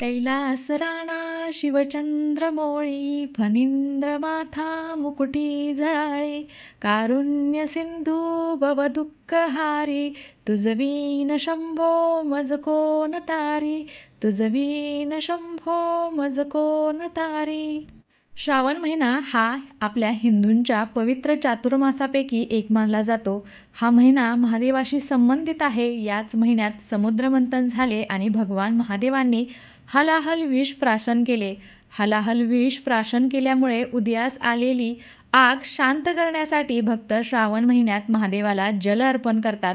कैलास राणा शिवचंद्र मोळी फणींद्र माथा मुकुटी जळाळे कारुण्य सिंधू भव दुःखहारी तुझवीन शंभो मज कोण तारी तुझवीन शंभो मज कोण तारी. श्रावण महिना हा आपल्या हिंदूंच्या पवित्र चातुर्मासापैकी एक मानला जातो. हा महिना महादेवाशी संबंधित आहे. याच महिन्यात समुद्रमंथन झाले आणि भगवान महादेवांनी हलाहल विष प्राशन केले. हलाहल विष प्राशन केल्यामुळे उदयास आलेली आग शांत करण्यासाठी भक्त श्रावण महिन्यात महादेवाला जल अर्पण करतात.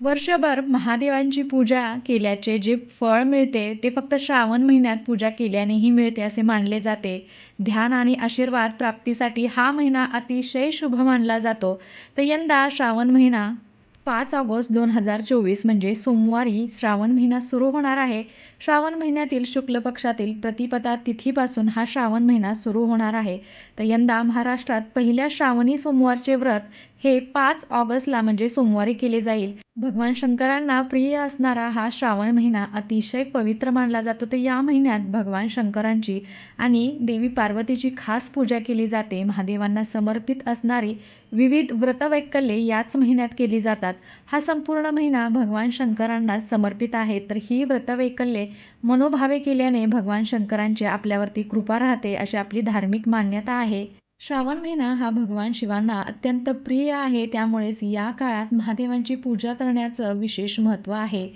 वर्षभर महादेवांची पूजा केल्याचे जे फळ मिळते ते फक्त श्रावण महिन्यात पूजा केल्यानेही मिळते असे मानले जाते. ध्यान आणि आशीर्वाद प्राप्तीसाठी हा महिना अतिशय शुभ मानला जातो. तर यंदा श्रावण महिना पाच ऑगस्ट दोन हजार चोवीस म्हणजे सोमवारी श्रावण महिना सुरू होणार आहे. श्रावण महिन्यातील शुक्ल पक्षातील प्रतिपदा तिथीपासून हा श्रावण महिना सुरू होणार आहे. तर यंदा महाराष्ट्रात पहिल्या श्रावणी सोमवारचे व्रत हे पाच ऑगस्टला म्हणजे सोमवारी केले जाईल. भगवान शंकरांना प्रिय असणारा हा श्रावण महिना अतिशय पवित्र मानला जातो. तर या महिन्यात भगवान शंकरांची आणि देवी पार्वतीची खास पूजा केली जाते. महादेवांना समर्पित असणारी विविध व्रतवैकल्ये याच महिन्यात केली जातात. हा संपूर्ण महिना भगवान शंकरांना समर्पित आहे. तर ही व्रतवैकल्ये मनोभावे केल्याने भगवान शंकरांची आपल्यावरती कृपा राहते अशी आपली धार्मिक मान्यता आहे. श्रावण महिना हा भगवान शिवांना अत्यंत प्रिय आहे त्यामुळेच या काळात महादेवांची पूजा करण्याचं विशेष महत्त्व आहे.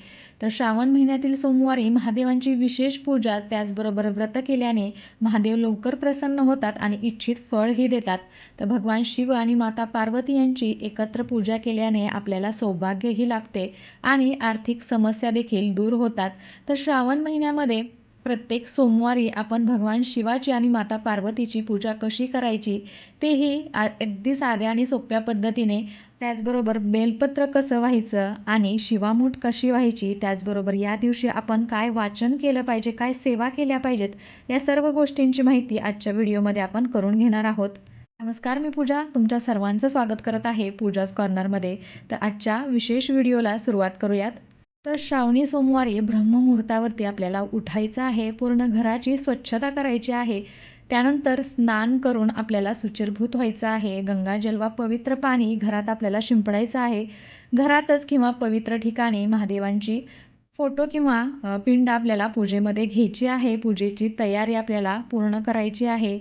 तर श्रावण महिन्यातील सोमवारी महादेवांची विशेष पूजा त्याचबरोबर व्रत केल्याने महादेव लवकर प्रसन्न होतात आणि इच्छित फळही देतात. तर भगवान शिव आणि माता पार्वती यांची एकत्र पूजा केल्याने आपल्याला सौभाग्यही लाभते आणि आर्थिक समस्या देखील दूर होतात. तर श्रावण महिन्यामध्ये प्रत्येक सोमवारी आपण भगवान शिवाची आणि माता पार्वतीची पूजा कशी करायची तेही आ अगदी साध्या आणि सोप्या पद्धतीने त्याचबरोबर बेलपत्र कसं व्हायचं आणि शिवामूठ कशी व्हायची त्याचबरोबर या दिवशी आपण काय वाचन केलं पाहिजे काय सेवा केल्या पाहिजेत या सर्व गोष्टींची माहिती आजच्या व्हिडिओमध्ये आपण करून घेणार आहोत. नमस्कार मी पूजा. तुमच्या सर्वांचं स्वागत करत आहे पूजाज कॉर्नरमध्ये. तर आजच्या विशेष व्हिडिओला सुरुवात करूयात. तर श्रावणी सोमवारी ब्रह्ममुहूर्तावरती आपल्याला उठायचं आहे पूर्ण घराची स्वच्छता करायची आहे. त्यानंतर स्नान करून आपल्याला सुचिरभूत व्हायचं आहे. गंगाजल वा पवित्र पाणी घरात आपल्याला शिंपडायचं आहे. घरातच किंवा पवित्र ठिकाणी महादेवांची फोटो किंवा पिंड आपल्याला पूजेमध्ये घ्यायची आहे. पूजेची तयारी आपल्याला पूर्ण करायची आहे.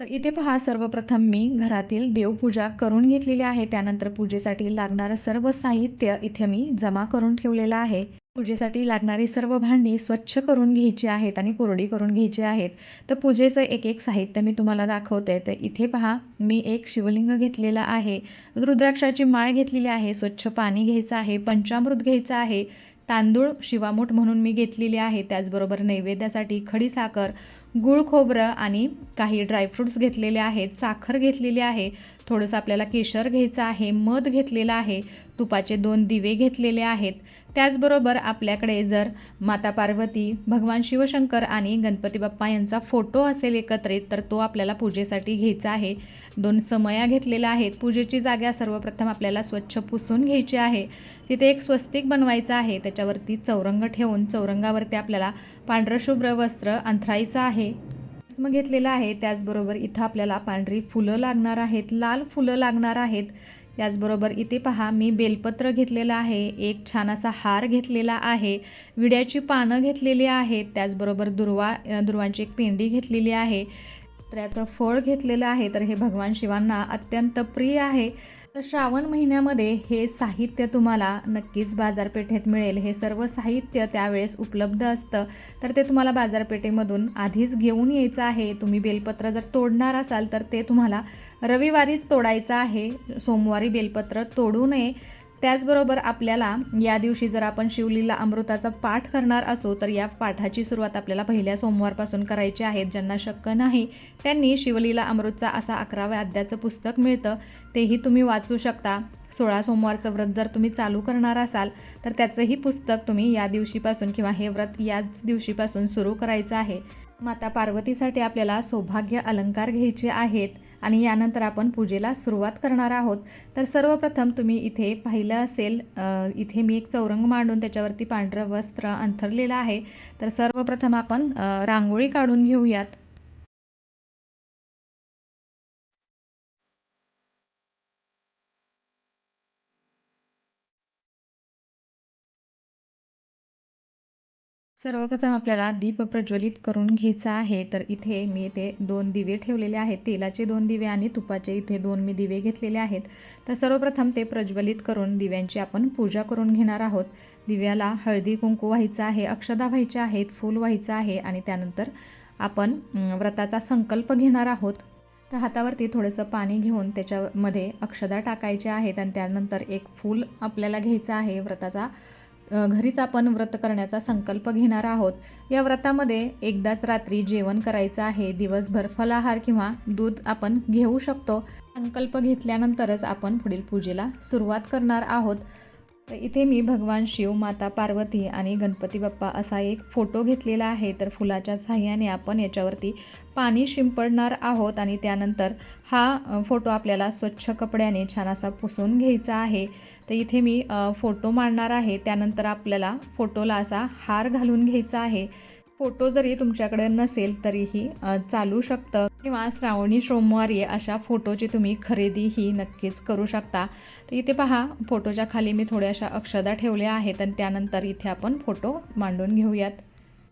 तर इथे पहा सर्वप्रथम मी घरातील देवपूजा करून घेतलेली आहे. त्यानंतर पूजेसाठी लागणारं सर्व साहित्य इथे मी जमा करून ठेवलेलं आहे. पूजेसाठी लागणारी सर्व भांडी स्वच्छ करून घ्यायची आहेत आणि कोरडी करून घ्यायची आहेत. तर पूजेचं एक एक साहित्य मी तुम्हाला दाखवते. तर इथे पहा मी एक शिवलिंग घेतलेला आहे. रुद्राक्षाची माळ घेतलेली आहे. स्वच्छ पाणी घ्यायचं आहे. पंचामृत घ्यायचं आहे. तांदूळ शिवामूठ म्हणून मी घेतलेली आहे. त्याचबरोबर नैवेद्यासाठी खडी साखर गूळ खोबरं आणि काही ड्रायफ्रूट्स घेतलेले आहेत साखर घेतलेली आहे थोडंसं आपल्याला केशर घ्यायचं आहे मध घेतलेलं आहे तुपाचे दोन दिवे घेतलेले आहेत. त्याचबरोबर आपल्याकडे जर माता पार्वती भगवान शिवशंकर आणि गणपती बाप्पा यांचा फोटो असेल एकत्रित तर तो आपल्याला पूजेसाठी घ्यायचा आहे. दोन समया घेतलेल्या आहेत. पूजेची जागा सर्वप्रथम आपल्याला स्वच्छ पुसून घ्यायची आहे. तिथे एक स्वस्तिक बनवायचं आहे. त्याच्यावरती चौरंग ठेवून चौरंगावरती आपल्याला पांढरं शुभ्र वस्त्र अंथरायचं आहे. भस्म घेतलेलं आहे. त्याचबरोबर इथं आपल्याला पांढरी फुलं लागणार आहेत. लाल फुलं लागणार आहेत. त्याचबरोबर इथे पहा मी बेलपत्र घेतलेलं आहे. एक छान असा हार घेतलेला आहे. विड्याची पानं घेतलेली आहेत. त्याचबरोबर दुर्वा दुर्वांची एक पेंडी घेतलेली आहे. तर याचं फळ घेतलेलं आहे. तर हे भगवान शिवांना अत्यंत प्रिय आहे. तर श्रावण महिन्यामध्ये हे साहित्य तुम्हाला नक्कीच बाजारपेठेत मिळेल. हे सर्व साहित्य त्यावेळेस उपलब्ध असतं. तर ते तुम्हाला बाजारपेठेमधून आधीच घेऊन यायचं आहे. तुम्ही बेलपत्र जर तोडणार असाल तर ते तुम्हाला रविवारीच तोडायचं आहे. सोमवारी बेलपत्र तोडू नये. त्याचबरोबर आपल्याला या दिवशी जर आपण शिवलीला अमृताचा पाठ करणार असो तर या पाठाची सुरुवात आपल्याला पहिल्या सोमवारपासून करायची आहे. ज्यांना शक्य नाही त्यांनी शिवलीला अमृतचा असा अकराव्या अध्याचं पुस्तक मिळतं. तेही तुम्ही वाचू शकता. सोळा सोमवारचं व्रत जर तुम्ही चालू करणार असाल तर त्याचंही पुस्तक तुम्ही या दिवशीपासून किंवा हे व्रत याच दिवशीपासून सुरू करायचं आहे. माता पार्वतीसाठी आपल्याला सौभाग्य अलंकार घ्यायचे आहेत आणि यानंतर आपण पूजेला सुरुवात करणार आहोत. तर सर्वप्रथम तुम्ही इथे पाहिलं असेल इथे मी एक चौरंग मांडून त्याच्यावरती पांढरं वस्त्र अंथरलेलं आहे. तर सर्वप्रथम आपण रांगोळी काढून घेऊयात. सर्वप्रथम आपल्याला दीप प्रज्वलित करून घ्यायचा आहे. तर इथे मी ते दोन दिवे ठेवलेले आहेत. तेलाचे दोन दिवे आणि तुपाचे इथे दोन मी दिवे घेतलेले आहेत. तर सर्वप्रथम ते प्रज्वलित करून दिव्यांची आपण पूजा करून घेणार आहोत. दिव्याला हळदी कुंकू व्हायचं आहे अक्षदा व्हायच्या आहेत फूल व्हायचं आहे आणि त्यानंतर आपण व्रताचा संकल्प घेणार आहोत. तर हातावरती थोडंसं पाणी घेऊन त्याच्यामध्ये अक्षदा टाकायच्या आहेत आणि त्यानंतर एक फूल आपल्याला घ्यायचं आहे. व्रताचा घरीच आपण व्रत करण्याचा संकल्प घेणार आहोत. या व्रतामध्ये एकदाच रात्री जेवण करायचं आहे. दिवसभर फलाहार किंवा दूध आपण घेऊ शकतो. संकल्प घेतल्यानंतरच आपण पुढील पूजेला सुरुवात करणार आहोत. तर इथे मी भगवान शिव माता पार्वती आणि गणपती बाप्पा असा एक फोटो घेतलेला आहे. तर फुलाच्या साह्याने आपण याच्यावरती पाणी शिंपडणार आहोत आणि त्यानंतर हा फोटो आपल्याला स्वच्छ कपड्याने छान असा पुसून घ्यायचा आहे. तर इथे मी फोटो मांडणार आहे. त्यानंतर आपल्याला फोटोला असा हार घालून घ्यायचा आहे. फोटो जरी तुमच्याकडे नसेल तरीही चालू शकतं. किंवा श्रावणी सोमवारी अशा फोटोची तुम्ही खरेदी ही नक्कीच करू शकता. तर इथे पहा फोटोच्या खाली मी थोड्याशा अक्षदा ठेवल्या आहेत. आणि त्यानंतर इथे आपण फोटो मांडून घेऊयात.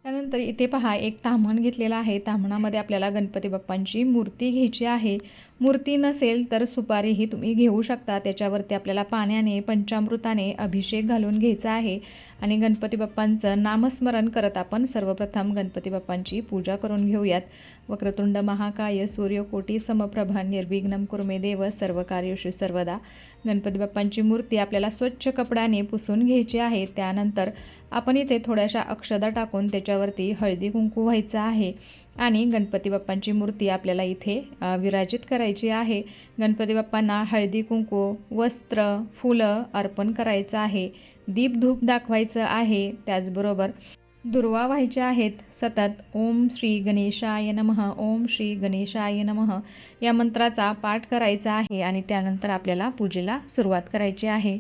त्यानंतर इथे पहा एक ताम्हण घेतलेला आहे. ताम्हणामध्ये आपल्याला गणपती बाप्पांची मूर्ती घ्यायची आहे. मूर्ती नसेल तर सुपारीही तुम्ही घेऊ शकता. त्याच्यावरती आपल्याला पाण्याने पंचामृताने अभिषेक घालून घ्यायचा आहे. आणि गणपती बाप्पांचं नामस्मरण करत आपण सर्वप्रथम गणपती बाप्पांची पूजा करून घेऊयात. वक्रतुंड महाकाय सूर्यकोटी समप्रभा निर्विघ्नम कुर्मे देव सर्व कार्यशु सर्वदा. गणपती बाप्पांची मूर्ती आपल्याला स्वच्छ कपड्याने पुसून घ्यायची आहे. त्यानंतर आपण इथे थोड्याशा अक्षदा टाकून त्याच्यावरती हळदी कुंकू व्हायचं आहे. आणि गणपती बाप्पांची मूर्ती आपल्याला इथे विराजित करायची आहे. गणपती बाप्पांना हळदी कुंकू वस्त्र फुलं अर्पण करायचं आहे. दीपधूप दाखवायचं आहे त्याचबरोबर दुर्वा व्हायच्या आहेत सतत. ओम श्री गणेशाय नमः ओम श्री गणेशाय नमः या मंत्राचा पाठ करायचा आहे आणि त्यानंतर आपल्याला पूजेला सुरुवात करायची आहे.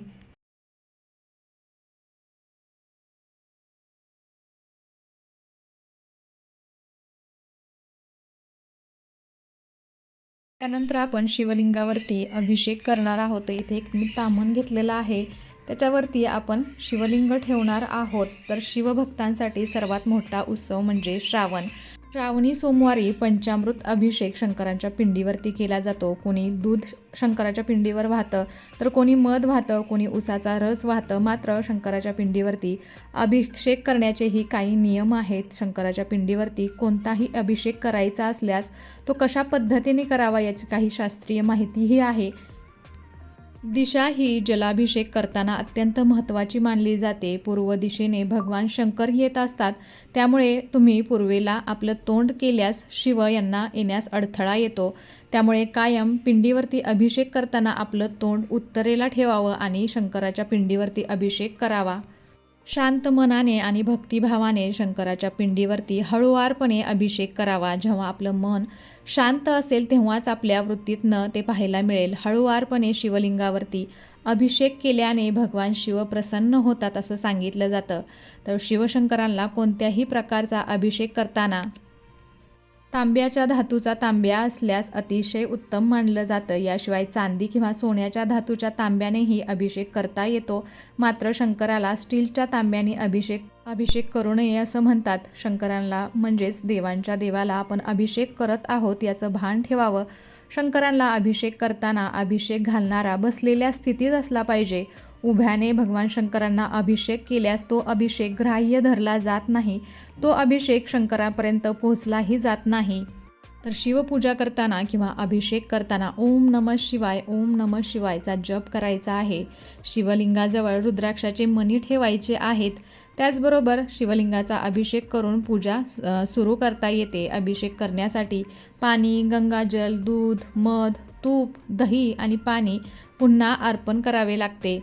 त्यानंतर आपण शिवलिंगावरती अभिषेक करणार आहोत. इथे एक मी तामण घेतलेला आहे. त्याच्यावरती आपण शिवलिंग ठेवणार आहोत. तर शिवभक्तांसाठी सर्वात मोठा उत्सव म्हणजे श्रावण. श्रावणी सोमवारी पंचामृत अभिषेक शंकरांच्या पिंडीवरती केला जातो. कोणी दूध शंकराच्या पिंडीवर वाहतं तर कोणी मध वाहतं कोणी उसाचा रस वाहतं. मात्र शंकराच्या पिंडीवरती अभिषेक करण्याचेही काही नियम आहेत. शंकराच्या पिंडीवरती कोणताही अभिषेक करायचा असल्यास तो कशा पद्धतीने करावा याची काही शास्त्रीय माहितीही आहे. दिशा ही जलाभिषेक करताना अत्यंत महत्त्वाची मानली जाते. पूर्व दिशेने भगवान शंकर येत असतात. त्यामुळे तुम्ही पूर्वेला आपलं तोंड केल्यास शिव यांना येण्यास अडथळा येतो. त्यामुळे कायम पिंडीवरती अभिषेक करताना आपलं तोंड उत्तरेला ठेवावं आणि शंकराच्या पिंडीवरती अभिषेक करावा. शांत मनाने आणि भक्तिभावाने शंकराच्या पिंडीवरती हळुवारपणे अभिषेक करावा जेव्हा आपलं मन शांत असेल तेव्हाच आपल्या वृत्तीतनं ते पाहायला मिळेल. हळुवारपणे शिवलिंगावरती अभिषेक केल्याने भगवान शिव प्रसन्न होतात असं सांगितलं जातं. तर शिवशंकरांना कोणत्याही प्रकारचा अभिषेक करताना तांब्याच्या धातूचा तांब्या असल्यास अतिशय उत्तम मानलं जातं. याशिवाय चांदी किंवा सोन्याच्या धातूच्या तांब्यानेही अभिषेक करता येतो. मात्र शंकराला स्टीलच्या तांब्याने अभिषेक अभिषेक करू नये असं म्हणतात. शंकरांना म्हणजेच देवांच्या देवाला आपण अभिषेक करत आहोत याचं भान ठेवावं. शंकरांना अभिषेक करताना अभिषेक घालणारा बसलेल्या स्थितीत असला पाहिजे. उभ्याने भगवान शंकरांना अभिषेक केल्यास तो अभिषेक ग्राह्य धरला जात नाही. तो अभिषेक शंकरापर्यंत पोहोचलाही जात नाही. तर शिवपूजा करताना किंवा अभिषेक करताना ओम नम शिवाय ओम नम शिवायचा जप करायचा आहे. शिवलिंगाजवळ रुद्राक्षाचे मणी ठेवायचे आहेत. त्याचबरोबर शिवलिंगाचा अभिषेक करून पूजा सुरू करता येते. अभिषेक करण्यासाठी पाणी गंगाजल दूध मध तूप दही आणि पाणी पुन्हा अर्पण करावे लागते.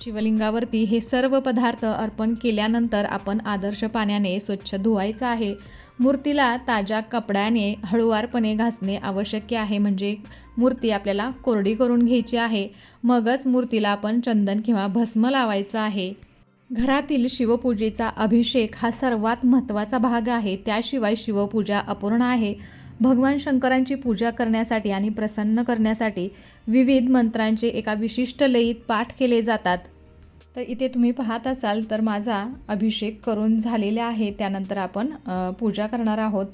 शिवलिंगावरती हे सर्व पदार्थ अर्पण केल्यानंतर आपण आदर्श पाण्याने स्वच्छ धुवायचं आहे. मूर्तीला ताज्या कपड्याने हळुवारपणे घासणे आवश्यक आहे. म्हणजे मूर्ती आपल्याला कोरडी करून घ्यायची आहे. मगच मूर्तीला आपण चंदन किंवा भस्म लावायचं आहे. घरातील शिवपूजेचा अभिषेक हा सर्वात महत्त्वाचा भाग आहे. त्याशिवाय शिवपूजा अपूर्ण आहे. भगवान शंकरांची पूजा करण्यासाठी आणि प्रसन्न करण्यासाठी विविध मंत्रांचे एका विशिष्ट लयीत पाठ केले जातात. तर इथे तुम्ही पाहत असाल तर माझा अभिषेक करून झालेला आहे. त्यानंतर आपण पूजा करणार आहोत.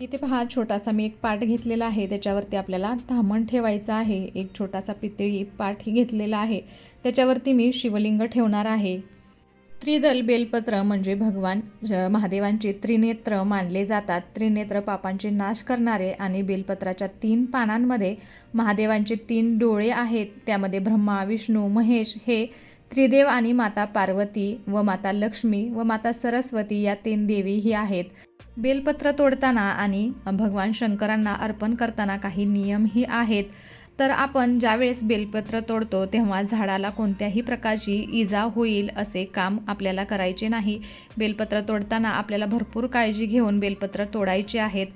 इथे पहा छोटासा मी एक पाट घेतलेला आहे. त्याच्यावरती आपल्याला धामण ठेवायचं आहे. एक छोटासा पितळी पाठ घेतलेला आहे. त्याच्यावरती मी शिवलिंग ठेवणार आहे. त्रिदल बेलपत्र म्हणजे भगवान महादेवांचे त्रिनेत्र मानले जातात. त्रिनेत्र पापांचे नाश करणारे आणि बेलपत्राच्या तीन पानांमध्ये महादेवांचे तीन डोळे आहेत. त्यामध्ये ब्रह्मा विष्णू महेश हे त्रिदेव आणि माता पार्वती व माता लक्ष्मी व माता सरस्वती या तीन देवीही आहेत. बेलपत्र तोडताना आणि भगवान शंकरांना अर्पण करताना काही नियमही आहेत. तर आपण ज्यावेळेस बेलपत्र तोडतो तेव्हा झाडाला कोणत्याही प्रकारची इजा होईल असे काम आपल्याला करायचे नाही. बेलपत्र तोडताना आपल्याला भरपूर काळजी घेऊन बेलपत्र तोडायचे आहेत.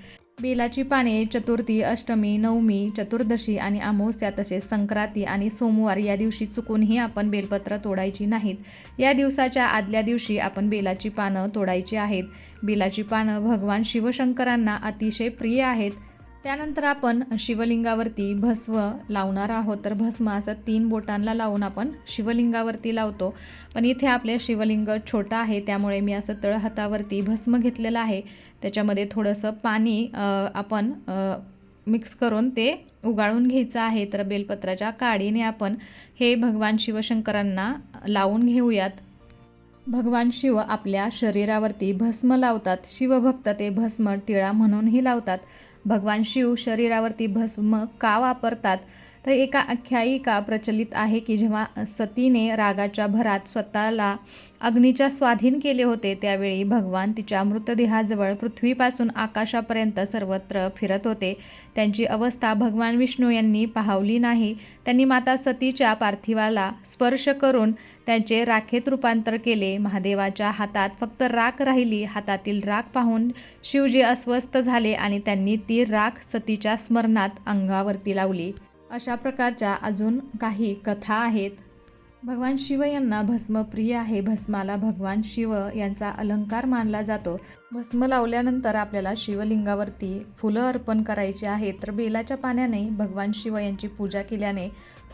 बेलाची पाने चतुर्थी अष्टमी नवमी चतुर्दशी आणि अमावस्या तसेच संक्रांती आणि सोमवार या दिवशी चुकूनही आपण बेलपत्र तोडायची नाहीत. या दिवसाच्या आदल्या दिवशी आपण बेलाची पानं तोडायची आहेत. बेलाची पानं भगवान शिवशंकरांना अतिशय प्रिय आहेत. त्यानंतर आपण शिवलिंगावरती भस्म लावणार आहोत. तर भस्म असं तीन बोटांना लावून आपण शिवलिंगावरती लावतो. पण इथे आपले शिवलिंग छोटं आहे त्यामुळे मी असं तळहातावरती भस्म घेतलेलं आहे. त्याच्यामध्ये थोडंसं पाणी आपण मिक्स करून ते उगाळून घ्यायचं आहे. तर बेलपत्राच्या काडीने आपण हे भगवान शिवशंकरांना लावून घेऊयात. भगवान शिव आपल्या शरीरावरती भस्म लावतात. शिवभक्त ते भस्म टिळा म्हणूनही लावतात. भगवान शिव शरीरावरती भस्म का वापरतात? तर एका आख्यायिका प्रचलित आहे की जेव्हा सतीने रागाच्या भरात स्वतःला अग्नीच्या स्वाधीन केले होते त्यावेळी भगवान तिच्या मृतदेहाजवळ पृथ्वीपासून आकाशापर्यंत सर्वत्र फिरत होते. त्यांची अवस्था भगवान विष्णू यांनी पाहवली नाही. त्यांनी माता सतीच्या पार्थिवाला स्पर्श करून त्यांचे राखेत रूपांतर केले. महादेवाच्या हातात फक्त राख राहिली. हातातील राख पाहून शिवजी अस्वस्थ झाले आणि त्यांनी ती राख सतीच्या स्मरणात अंगावरती लावली. अशा प्रकारच्या अजून काही कथा आहेत. भगवान शिव यांना भस्म प्रिय आहे. भस्माला भगवान शिव यांचा अलंकार मानला जातो. भस्म लावल्यानंतर आपल्याला शिवलिंगावरती फुलं अर्पण करायची आहेत. तर बेलाच्या पाण्याने भगवान शिव यांची पूजा केल्याने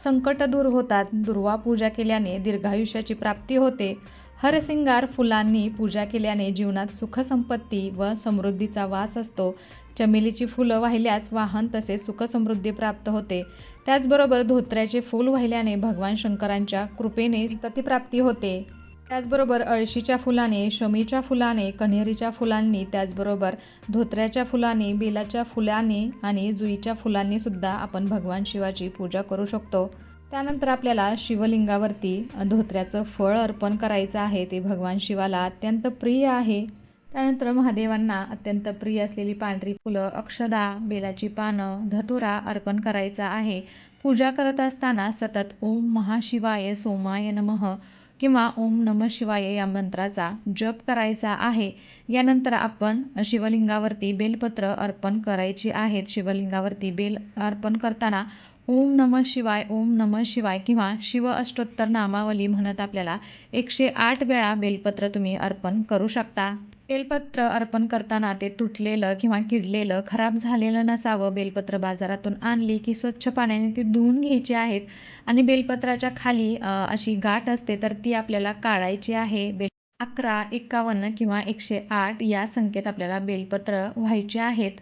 संकट दूर होतात. दुर्वा पूजा केल्याने दीर्घायुष्याची प्राप्ती होते. हरसिंगार फुलांनी पूजा केल्याने जीवनात सुखसंपत्ती व समृद्धीचा वास असतो. चमेलीची फुलं वाहिल्यास वाहन तसेच सुखसमृद्धी प्राप्त होते. त्याचबरोबर धोत्र्याचे फूल वाहिल्याने भगवान शंकरांच्या कृपेने प्राप्ती होते. त्याचबरोबर अळशीच्या फुलाने शमीच्या फुलाने कण्हेरीच्या फुलांनी त्याचबरोबर धोत्र्याच्या फुलाने बेलाच्या फुलाने आणि जुईच्या फुलांनी सुद्धा आपण भगवान शिवाची पूजा करू शकतो. त्यानंतर आपल्याला शिवलिंगावरती धोत्र्याचं फळ अर्पण करायचं आहे ते भगवान शिवाला अत्यंत प्रिय आहे. त्यानंतर महादेवांना अत्यंत प्रिय असलेली पांढरी फुलं अक्षदा बेलाची पानं धतुरा अर्पण करायचा आहे. पूजा करत असताना सतत ओम महाशिवाय सोमाय नमः किंवा ओम नम शिवाय या मंत्राचा जप करायचा आहे. यानंतर आपण शिवलिंगावरती बेलपत्र अर्पण करायची आहेत. शिवलिंगावरती बेल अर्पण करताना ओम नम शिवाय ओम नम शिवाय किंवा शिव अष्टोत्तर नामावली म्हणत आपल्याला एकशे आठ वेळा बेलपत्र तुम्ही अर्पण करू शकता. बेलपत्र अर्पण करताना ते तुटलेलं किंवा किडलेलं खराब झालेलं नसावं बेलपत्र बाजारातून आणली की स्वच्छ पाण्याने ती धुवून घ्यायची आहेत. आणि बेलपत्राच्या खाली अशी गाठ असते तर ती आपल्याला काढायची आहे. बेल अकरा एकावन्न किंवा एकशे आठ या संख्येत आपल्याला बेलपत्र व्हायचे आहेत.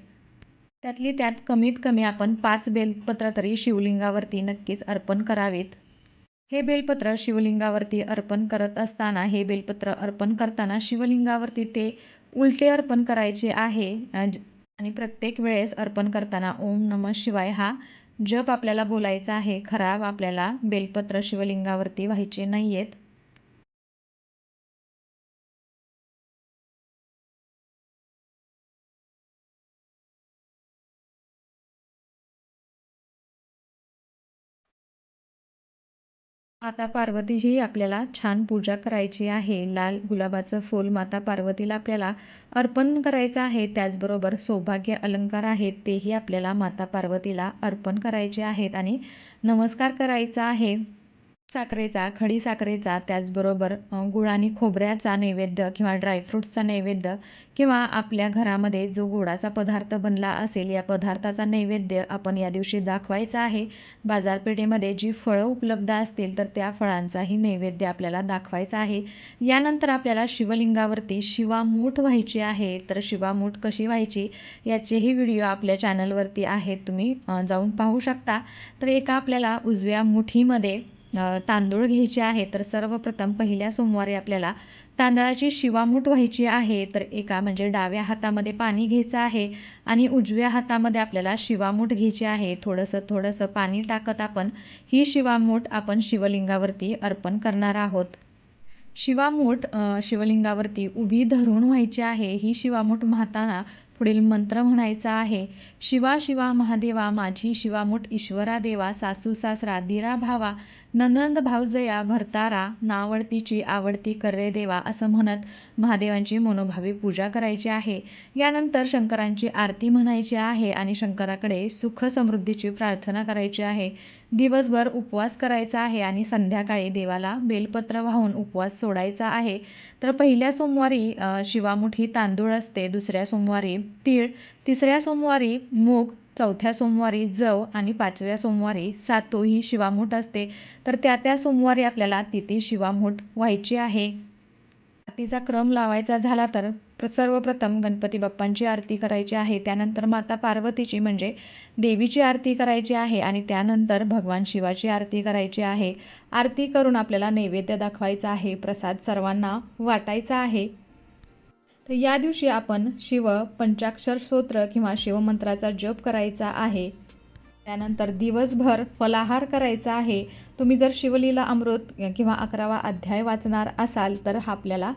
त्यातली त्यात कमीत कमी आपण पाच बेलपत्र तरी शिवलिंगावरती नक्कीच अर्पण करावेत. हे बेलपत्र शिवलिंगावरती अर्पण करत असताना हे बेलपत्र अर्पण करताना शिवलिंगावरती ते उलटे अर्पण करायचे आहे. ज- आणि प्रत्येक वेळेस अर्पण करताना ओम नम शिवाय हा जप आपल्याला बोलायचा आहे. खराब आपल्याला बेलपत्र शिवलिंगावरती व्हायचे नाही आहेत माता पार्वतीची आपल्याला छान पूजा करायची आहे. लाल गुलाबाचं फूल माता पार्वतीला आपल्याला अर्पण करायचं आहे. त्याचबरोबर सौभाग्य अलंकार आहेत तेही आपल्याला माता पार्वतीला अर्पण करायचे आहेत आणि नमस्कार करायचा आहे. साखरेचा खडी साखरेचा त्याचबरोबर गुळ आणि खोबऱ्याचा नैवेद्य किंवा ड्रायफ्रूट्सचा नैवेद्य किंवा आपल्या घरामध्ये जो गोडाचा पदार्थ बनला असेल या पदार्थाचा नैवेद्य आपण या दिवशी दाखवायचा आहे. बाजारपेठेमध्ये जी फळं उपलब्ध असतील तर त्या फळांचाही नैवेद्य आपल्याला दाखवायचा आहे. यानंतर आपल्याला शिवलिंगावरती शिवामूठ व्हायची आहे. तर शिवामूठ कशी व्हायची? याचेही व्हिडिओ आपल्या चॅनलवरती आहेत. तुम्ही जाऊन पाहू शकता. तर एका आपल्याला उजव्या मुठीमध्ये तांदूळ घ्यायचे आहे तर सर्वप्रथम पहिल्या सोमवारी आपल्याला तांदळाची शिवामूठ व्हायची आहे तर एका म्हणजे डाव्या हातामध्ये पाणी घ्यायचं आहे आणि उजव्या हातामध्ये आपल्याला शिवामूठ घ्यायची आहे. थोडंसं थोडंसं पाणी टाकत आपण ही शिवामूठ आपण शिवलिंगावरती अर्पण करणार आहोत. शिवामूठ शिवलिंगावरती उभी धरून व्हायची आहे. ही शिवामूठ म्हाताना पुढील मंत्र म्हणायचा आहे. शिवा शिवा महादेवा माझी शिवामूठ ईश्वरा देवा सासू सासरा दिरा भावा ननंद भाऊजया भरतारा नावडतीची आवडती कर्रे देवा असं म्हणत महादेवांची मनोभावी पूजा करायची आहे. यानंतर शंकरांची आरती म्हणायची आहे आणि शंकराकडे सुख समृद्धीची प्रार्थना करायची आहे. दिवसभर उपवास करायचा आहे आणि संध्याकाळी देवाला बेलपत्र वाहून उपवास सोडायचा आहे. तर पहिल्या सोमवारी शिवामुठी तांदूळ असते दुसऱ्या सोमवारी तीळ तिसऱ्या सोमवारी मूग चौथ्या सोमवारी जव आणि पाचव्या सोमवारी सातू ही शिवामूठ असते. तर त्या त्या सोमवारी आपल्याला तिथे शिवामूठ व्हायची आहे. आरतीचा क्रम लावायचा झाला तर प्र- सर्वप्रथम गणपती बाप्पांची आरती करायची आहे. त्यानंतर माता पार्वतीची म्हणजे देवीची आरती करायची आहे आणि त्यानंतर भगवान शिवाची आरती करायची आहे. आरती करून आपल्याला नैवेद्य दाखवायचा आहे. प्रसाद सर्वांना वाटायचा आहे. तर या दिवशी आपण शिव पंचाक्षर स्तोत्र किंवा शिवमंत्राचा जप करायचा आहे. त्यानंतर दिवसभर फलाहार करायचा आहे. तुम्ही जर शिवलीला अमृत किंवा अकरावा अध्याय वाचणार असाल तर हा आपल्याला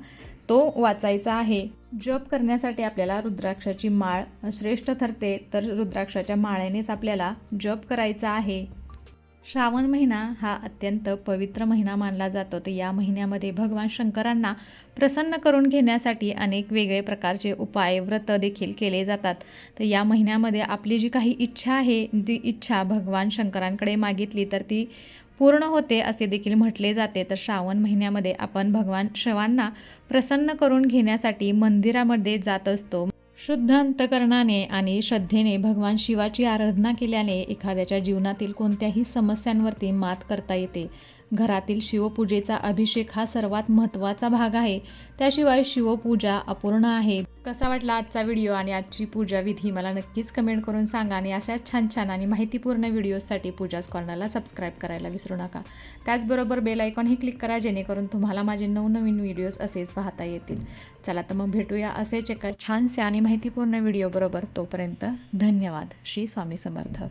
तो वाचायचा आहे. जप करण्यासाठी आपल्याला रुद्राक्षाची माळ श्रेष्ठ ठरते. तर रुद्राक्षाच्या माळेनेच आपल्याला जप करायचा आहे. श्रावण महिना हा अत्यंत पवित्र महिना मानला जातो. तर या महिन्यामध्ये भगवान शंकरांना प्रसन्न करून घेण्यासाठी अनेक वेगळे प्रकारचे उपाय व्रत देखील केले जातात. तर या महिन्यामध्ये आपली जी काही इच्छा आहे ती इच्छा भगवान शंकरांकडे मागितली तर ती पूर्ण होते असे देखील म्हटले जाते. तर श्रावण महिन्यामध्ये आपण भगवान शवांना प्रसन्न करून घेण्यासाठी मंदिरामध्ये जात असतो. शुद्ध अंतकरणाने आणि श्रद्धेने भगवान शिवाची आराधना केल्याने एखाद्याच्या जीवनातील कोणत्याही समस्यांवरती मात करता येते. घरातील शिवपूजेचा अभिषेक हा सर्वात महत्त्वाचा भाग आहे. त्याशिवाय शिवपूजा अपूर्ण आहे. कसा वाटला आजचा व्हिडिओ आणि आजची पूजा विधी मला नक्कीच कमेंट करून सांगा आणि अशा छान छान आणि माहितीपूर्ण व्हिडिओजसाठी पूजा कॉर्नरला सबस्क्राईब करायला विसरू नका. त्याचबरोबर बेल आयकॉनही क्लिक करा जेणेकरून तुम्हाला माझे नवनवीन व्हिडिओज असेच पाहता येतील. चला तर मग भेटूया असेच एका छानसे आणि माहितीपूर्ण व्हिडिओबरोबर तोपर्यंत धन्यवाद. श्री स्वामी समर्थ.